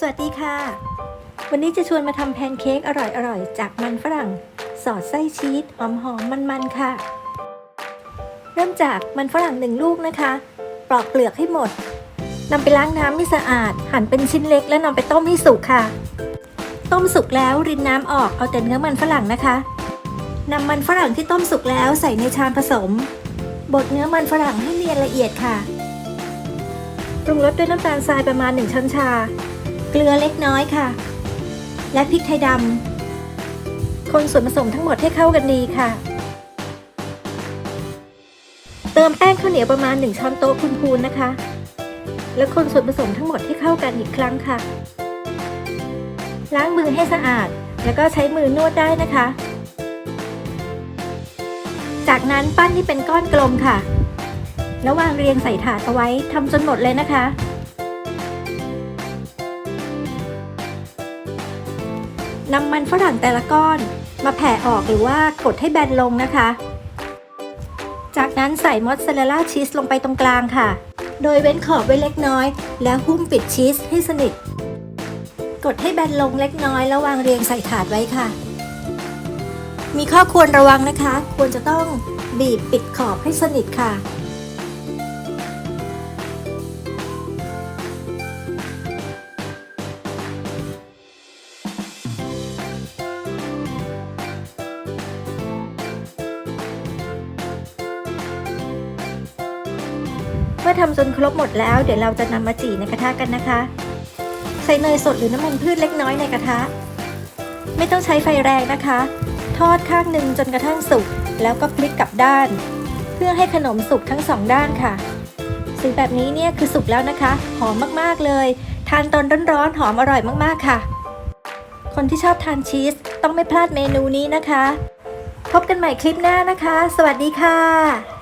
สวัสดีค่ะ วันนี้จะชวนมาทำแพนเค้กอร่อยๆ จากมันฝรั่ง สอดไส้ชีสหอมๆ มันๆ ค่ะ เริ่มจากมันฝรั่งหนึ่งลูกนะคะ ปลอกเปลือกให้หมดนำไปล้างน้ำให้สะอาด หั่นเป็นชิ้นเล็กแล้วนำไปต้มให้สุกค่ะ ต้มสุกแล้วรินน้ำออกเอาแต่เนื้อมันฝรั่งนะคะนำมันฝรั่งที่ต้มสุกแล้วใส่ในชามผสมบดเนื้อมันฝรั่งให้เนียนละเอียดค่ะ ปรุงรสด้วยน้ำตาลทรายประมาณ 1 ช้อนชา เกลือเล็กน้อยค่ะ และพริกไทยดำคนส่วนผสมทั้งหมดให้เข้ากันดีค่ะ เติมแป้งข้าวเหนียวประมาณ 1 ช้อนโต๊ะพูนๆนะคะ แล้วคนส่วนผสมทั้งหมดให้เข้ากันอีกครั้งค่ะ ล้างมือให้สะอาด แล้วก็ใช้มือนวดได้นะคะ จากนั้นปั้นให้เป็นก้อนกลมค่ะ แล้ววางเรียงใส่ถาดเอาไว้ทำจนหมดเลยนะคะ นำมันฝรั่งแต่ละก้อน มาแผ่ออกหรือว่ากดให้แบนลงนะคะ จากนั้นใส่มอสซาเรลล่าชีสลงไปตรงกลางค่ะ โดยเว้นขอบไว้เล็กน้อย แล้วหุ้มปิดชีสให้สนิท กดให้แบนลงเล็กน้อยแล้ววางเรียงใส่ถาดไว้ค่ะ มีข้อควรระวังนะคะ ควรจะต้องบีบปิดขอบให้สนิทค่ะ เมื่อทำจนครบหมดแล้ว เดี๋ยวเราจะนำมาจี่ในกระทะกันนะคะ ใส่เนยสดหรือน้ำมันพืชเล็กน้อยในกระทะ ไม่ต้องใช้ไฟแรงนะคะ ทอดข้างหนึ่งจนกระทั่งสุก แล้วก็พลิกกลับด้าน เพื่อให้ขนมสุกทั้งสองด้านค่ะ สีแบบนี้เนี่ยคือสุกแล้วนะคะ หอมมากๆเลย ทานตอนร้อนๆหอมอร่อยมากๆค่ะ คนที่ชอบทานชีสต้องไม่พลาดเมนูนี้นะคะ พบกันใหม่คลิปหน้านะคะ สวัสดีค่ะ